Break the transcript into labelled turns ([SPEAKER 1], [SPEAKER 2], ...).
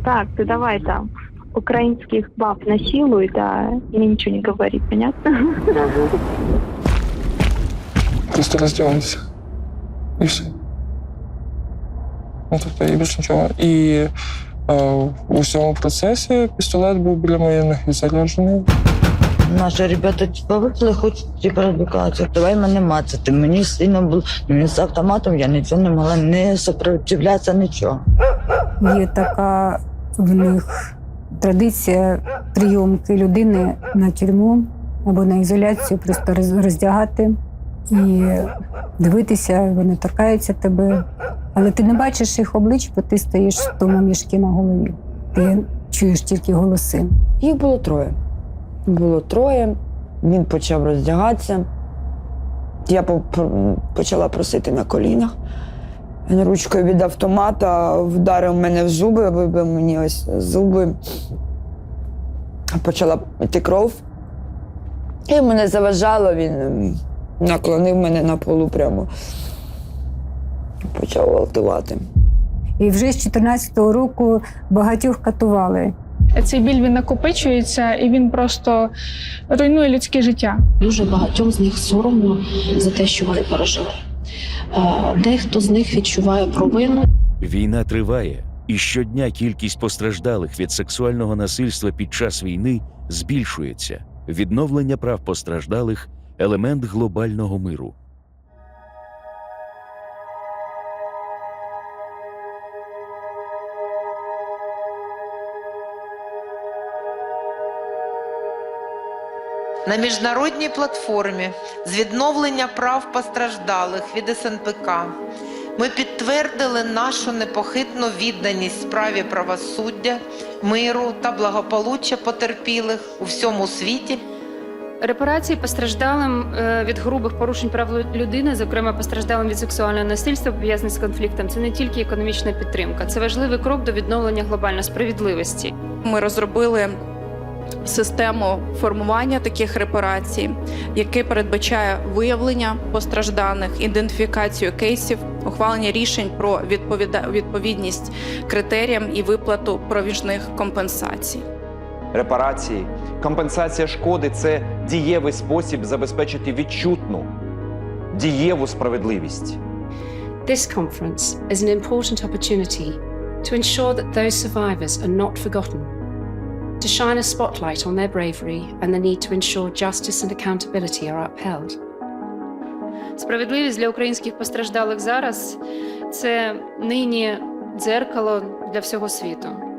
[SPEAKER 1] так, ты давай там украинских баб насилуй, да, и ничего не говори, понятно?
[SPEAKER 2] Просто роздягайся. І все. Ну, тобто, і більше нічого. І е, у всьому процесі пістолет був біля моєї ноги заряджений.
[SPEAKER 3] Наші ребята типа випили, хочуть типа радикацію. Давай мене мацати. Мені сильно було. Мені з автоматом я нічого не могла не сопротивлятися, нічого.
[SPEAKER 4] Є така в них традиція прийомки людини на тюрму або на ізоляцію, просто роздягати і дивитися, вони торкаються тебе. Але ти не бачиш їх облич, бо ти стоїш в тому мішки на голові. Ти чуєш тільки голоси.
[SPEAKER 5] Їх було троє. Було троє. Він почав роздягатися. Я по- по- почала просити на колінах. Він ручкою від автомата вдарив мене в зуби, вибив мені ось зуби. Почала йти кров. І мене заважало, він наклонив мене на полу прямо. Почав гвалтувати.
[SPEAKER 4] І вже з 14-го року багатьох катували.
[SPEAKER 6] Цей біль він накопичується і він просто руйнує людське життя.
[SPEAKER 7] Дуже багатьом з них соромно за те, що вони пережили. Дехто з них відчуває провину.
[SPEAKER 8] Війна триває, і щодня кількість постраждалих від сексуального насильства під час війни збільшується. Відновлення прав постраждалих елемент глобального миру.
[SPEAKER 9] На міжнародній платформі з відновлення прав постраждалих від СНПК. Ми підтвердили нашу непохитну відданість справі правосуддя, миру та благополуччя потерпілих у всьому світі.
[SPEAKER 10] Репарації постраждалим е, від грубих порушень прав людини, зокрема постраждалим від сексуального насильства, пов'язаних з конфліктом, це не тільки економічна підтримка, це важливий крок до відновлення глобальної справедливості.
[SPEAKER 11] Ми розробили систему формування таких репарацій, яке передбачає виявлення постражданих, ідентифікацію кейсів, ухвалення рішень про відповіда- відповідність критеріям і виплату провіжних компенсацій.
[SPEAKER 12] репарації, компенсація шкоди це дієвий спосіб забезпечити відчутну, дієву справедливість.
[SPEAKER 7] This conference is an important opportunity to ensure that those survivors are not forgotten, to shine a spotlight on their bravery and the need to ensure justice and accountability are upheld.
[SPEAKER 10] Справедливість для українських постраждалих зараз це нині дзеркало для всього світу.